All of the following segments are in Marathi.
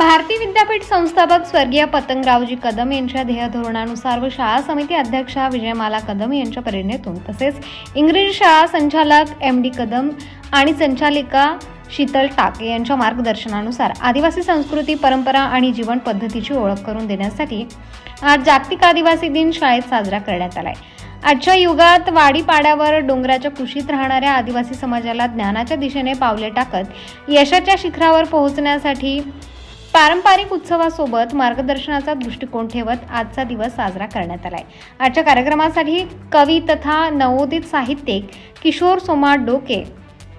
विद्यापीठ संस्थापक स्वर्गीय पतंगरावजी कदम यांच्या ध्येय धोरणानुसार व शाळा समिती अध्यक्षा विजयमाला कदम यांच्या प्रेरणेतून तसेच इंग्रजी शाळा संचालक एम डी कदम आणि संचालिका शीतल टाके यांच्या मार्गदर्शनानुसार आदिवासी संस्कृती परंपरा आणि जीवन पद्धतीची ओळख करून देण्यासाठी आज जागतिक आदिवासी दिन शाळेत साजरा करण्यात आलाय. आजच्या युगात वाडीपाड्यावर डोंगराच्या कुशीत राहणाऱ्या आदिवासी समाजाला ज्ञानाच्या दिशेने पावले टाकत यशाच्या शिखरावर पोहोचण्यासाठी पारंपरिक उत्सवासोबत मार्गदर्शनाचा दृष्टिकोन ठेवत आजचा दिवस साजरा करण्यात आलाय. आजच्या कार्यक्रमासाठी कवी तथा नवोदित साहित्यिक किशोर सोमा डोके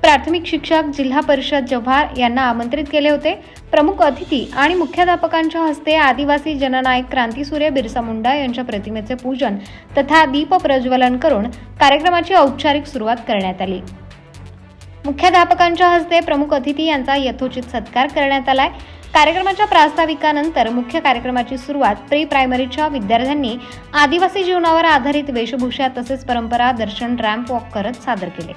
प्राथमिक शिक्षक जिल्हा परिषद जव्हार यांना आमंत्रित केले होते. प्रमुख अतिथी आणि मुख्याध्यापकांच्या हस्ते आदिवासी जननायक क्रांतीसूर्य बिरसा मुंडा यांच्या प्रतिमेचे पूजन तथा दीप प्रज्वलन करून कार्यक्रमाची औपचारिक सुरुवात करण्यात आली. मुख्याध्यापकांच्या हस्ते प्रमुख अतिथी यांचा यथोचित सत्कार करण्यात आलाय. कार्यक्रमाच्या प्रास्ताविकानंतर मुख्य कार्यक्रमाची सुरुवात प्री प्रायमरीच्या विद्यार्थ्यांनी आदिवासी जीवनावर आधारित वेशभूषा तसेच परंपरा दर्शन रॅम्प वॉक करत सादर केले.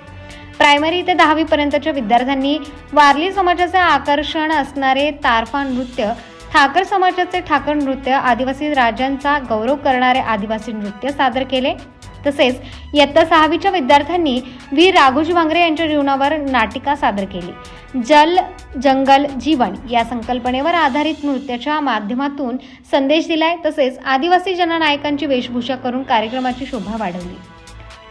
प्रायमरी ते दहावी पर्यंतच्या विद्यार्थ्यांनी वारली समाजाचे आकर्षण असणारे तारफा नृत्य ठाकर समाजाचे ठाकर नृत्य आदिवासी राजांचा गौरव करणारे आदिवासी नृत्य सादर केले. तसेच इयत्ता सहावीच्या विद्यार्थ्यांनी वीर राघोजी भांगरे यांच्या जीवनावर नाटिका सादर केली. जल जंगल जीवन या संकल्पनेवर आधारित नृत्याच्या माध्यमातून संदेश दिलाय. तसेच आदिवासी जननायकांची वेशभूषा करून कार्यक्रमाची शोभा वाढवली.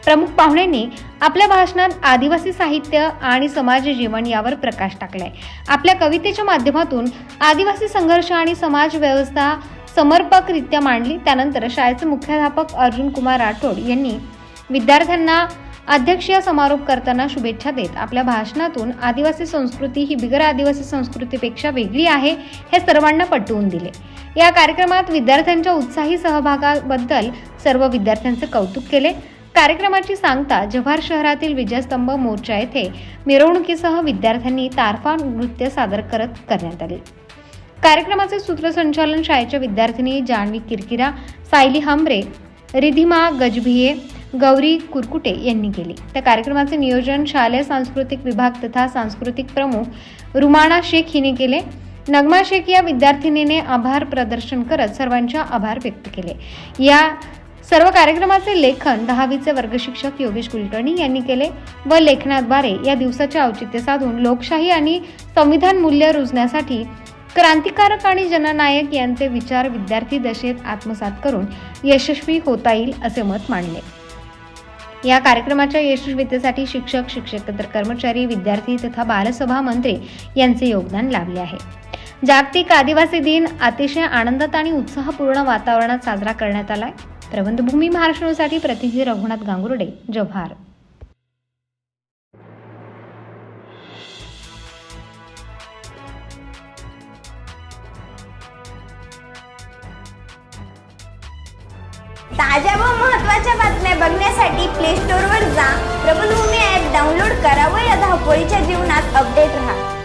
प्रमुख पाहुण्यांनी आपल्या भाषणात आदिवासी साहित्य आणि समाज जीवन यावर प्रकाश टाकलाय. आपल्या कवितेच्या माध्यमातून आदिवासी संघर्ष आणि समाज व्यवस्था समर्पकरित्या मांडली. त्यानंतर शाळेचे मुख्याध्यापक अर्जुन कुमार राठोड यांनी विद्यार्थ्यांना अध्यक्षीय समारोप करताना शुभेच्छा देत आपल्या भाषणातून आदिवासी संस्कृती ही बिगर आदिवासी संस्कृतीपेक्षा वेगळी आहे हे सर्वांना पटवून दिले. या कार्यक्रमात विद्यार्थ्यांच्या उत्साही सहभागाबद्दल सर्व विद्यार्थ्यांचे कौतुक केले. कार्यक्रमाची सांगता जव्हार शहरातील विजयस्तंभ मोर्चा येथे मिरवणुकीसह विद्यार्थ्यांनी तारफा नृत्य सादर करत करण्यात आले. कार्यक्रमाचे सूत्रसंचालन शाळेच्या विद्यार्थिनी जान्हवी किरकिरा सायली हमरे रिधिमा गजभिये गौरी कुरकुटे यांनी केले. त्या कार्यक्रमाचे नियोजन शालेय सांस्कृतिक विभाग तथा सांस्कृतिक प्रमुख रुमाणा शेख हिने केले. नगमा शेख या विद्यार्थिनीने आभार प्रदर्शन करत सर्वांचे आभार व्यक्त केले. या सर्व कार्यक्रमाचे लेखन दहावीचे वर्गशिक्षक योगेश कुलकर्णी यांनी केले व लेखनाद्वारे या दिवसाचे औचित्य साधून लोकशाही आणि संविधान मूल्य रुजण्यासाठी क्रांतिकारक आणि जननायक यांचे विचार विद्यार्थी दशेत आत्मसात करून यशस्वी होता येईल असे मत मांडले. या कार्यक्रमाच्या यशस्वीतेसाठी शिक्षक शिक्षकेतर कर्मचारी विद्यार्थी तथा बालसभा मंत्री यांचे योगदान लाभले आहे. जागतिक आदिवासी दिन अतिशय आनंदात आणि उत्साहपूर्ण वातावरणात साजरा करण्यात आला आहे प्रबंधभूमी महाराष्ट्रसाठी प्रतिनिधी रघुनाथ गांगुर्डे जव्हार. ताज्या व महत्त्वाच्या बातम्या बघण्यासाठी प्ले स्टोअरवर जा. प्रबलभूमी ॲप डाउनलोड करा व या धावपळीच्या जीवनात अपडेट राहा.